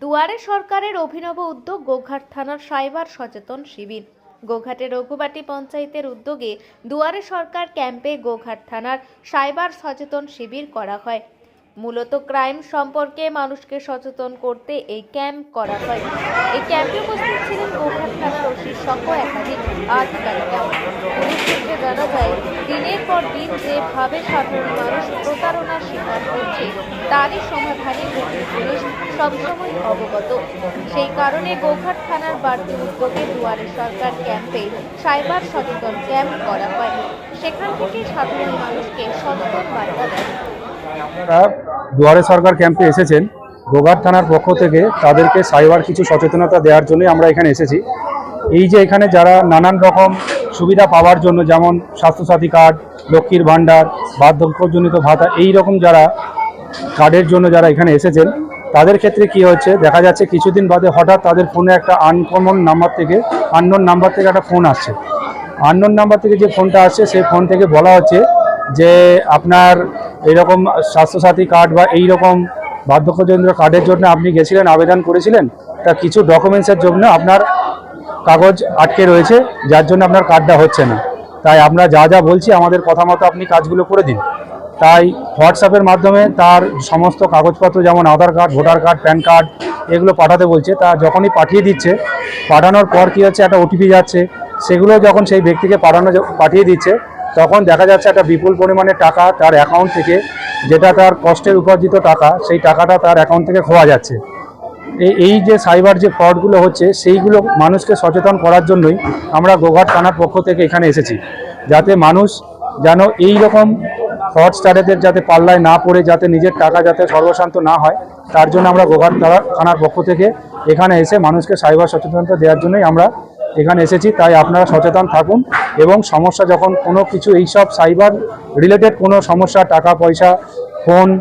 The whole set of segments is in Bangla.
দুয়ারে সরকারের অভিনব উদ্যোগ গোঘাট থানার সাইবার সচেতন শিবির। গোঘাটের রঘুবাটি পঞ্চায়েতের উদ্যোগে দুয়ারে সরকার ক্যাম্পে গোঘাট থানার সাইবার সচেতন শিবির করা হয়। মূলত ক্রাইম সম্পর্কে মানুষকে সচেতন করতে এই ক্যাম্প করা হয়। এই ক্যাম্পে উপস্থিত ছিলেন গোঘাট থানার ওসি সহ একাধিক আধিকারিকরা। পুলিশ সূত্রে জানা যায় দিনের পর দিন যেভাবে সাধারণ মানুষ প্রতারণার শিকার হচ্ছে, তারই সমাধানে গোঘাট পুলিশ সবসময় অবগত। সেই কারণে গোঘাট থানার বাড়তি উদ্যোগে দুয়ারে সরকার ক্যাম্পে সাইবার সচেতন ক্যাম্প করা হয়। সেখান থেকে সাধারণ মানুষকে সচেতন বার্তা দেয়। দুয়ারে সরকার ক্যাম্পে এসেছেন। গোঘাট থানার পক্ষ থেকে তাদেরকে সাইবার কিছু সচেতনতা দেওয়ার জন্যই আমরা এখানে এসেছি। এই যে এখানে যারা নানান রকম সুবিধা পাওয়ার জন্য যেমন স্বাস্থ্যসাথী কার্ড, লক্ষ্মীর ভাণ্ডার, বার্ধক্যজনিত ভাতা, এই রকম যারা কার্ডের জন্য যারা এখানে এসেছেন, তাদের ক্ষেত্রে কি হচ্ছে? দেখা যাচ্ছে কিছুদিন বাদে হঠাৎ তাদের ফোনে একটা আনকমন নাম্বার থেকে আননোন নাম্বার থেকে একটা ফোন আসছে। আননোন নাম্বার থেকে যে ফোনটা আসছে, সেই ফোন থেকে বলা হচ্ছে যে আপনার এরকম স্বাস্থ্যসাথী কার্ড বা এই রকম বার্ধক্যজনিত কার্ডের জন্য আপনি গেছিলেন, আবেদন করেছিলেন, তা কিছু ডকুমেন্টসের জন্য আপনার কাগজ আটকে রয়েছে, যার জন্য আপনার কার্ডটা হচ্ছে না। তাই আমরা যা যা বলছি, আমাদের কথা মতো আপনি কাজগুলো করে দিন। তাই হোয়াটসঅ্যাপের মাধ্যমে তার সমস্ত কাগজপত্র, যেমন Aadhaar card, voter card, PAN card, এগুলো পাঠাতে বলছে। তা যখনই পাঠিয়ে দিচ্ছে, পাঠানোর পর কী হচ্ছে, একটা ওটিপি যাচ্ছে। সেগুলো যখন সেই ব্যক্তিকে পাঠানো পাঠিয়ে দিচ্ছে, তখন দেখা যাচ্ছে একটা বিপুল পরিমাণে টাকা তার অ্যাকাউন্ট থেকে, যেটা তার কষ্টের উপার্জিত টাকা, সেই টাকাটা তার অ্যাকাউন্ট থেকে খোয়া যাচ্ছে। এই- যে সাইবার যে ফ্রডগুলো হচ্ছে, সেইগুলো মানুষকে সচেতন করার জন্যই আমরা গোঘাট থানার পক্ষ থেকে এখানে এসেছি। যাতে মানুষ যেন এই রকম ফ্রডস্টারেদের যাতে পাল্লায় না পড়ে, যাতে নিজের টাকা যাতে সর্বশান্ত না হয়, তার জন্য আমরা গোঘাট থানার পক্ষ থেকে এখানে এসে মানুষকে সাইবার সচেতনতা দেওয়ার জন্যই আমরা এখানে এসেছি। তাই আপনারা সচেতন থাকুন এবং সমস্যা যখন কোনো কিছু এইসব সাইবার রিলেটেড কোনো সমস্যা টাকা পয়সা ফোন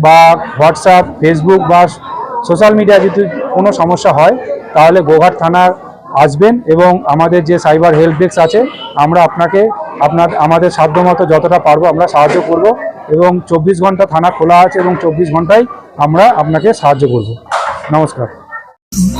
বা হোয়াটসঅ্যাপ ফেসবুক বা সোশ্যাল মিডিয়া যদি কোনো সমস্যা হয়, তাহলে গোঘাট থানার আসবেন এবং আমাদের যে সাইবার হেল্প ডেস্ক আছে, আমরা আপনাকে আপনার, আমাদের সাধ্যমতো যতটা পারব আমরা সাহায্য করব এবং চব্বিশ ঘণ্টা থানা খোলা আছে এবং চব্বিশ ঘন্টায় আমরা আপনাকে সাহায্য করব। নমস্কার।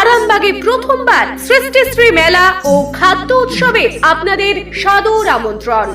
আরামবাগে প্রথমবার সৃষ্টিশ্রী মেলা ও খাদ্য উৎসবে আপনাদের সাদর আমন্ত্রণ।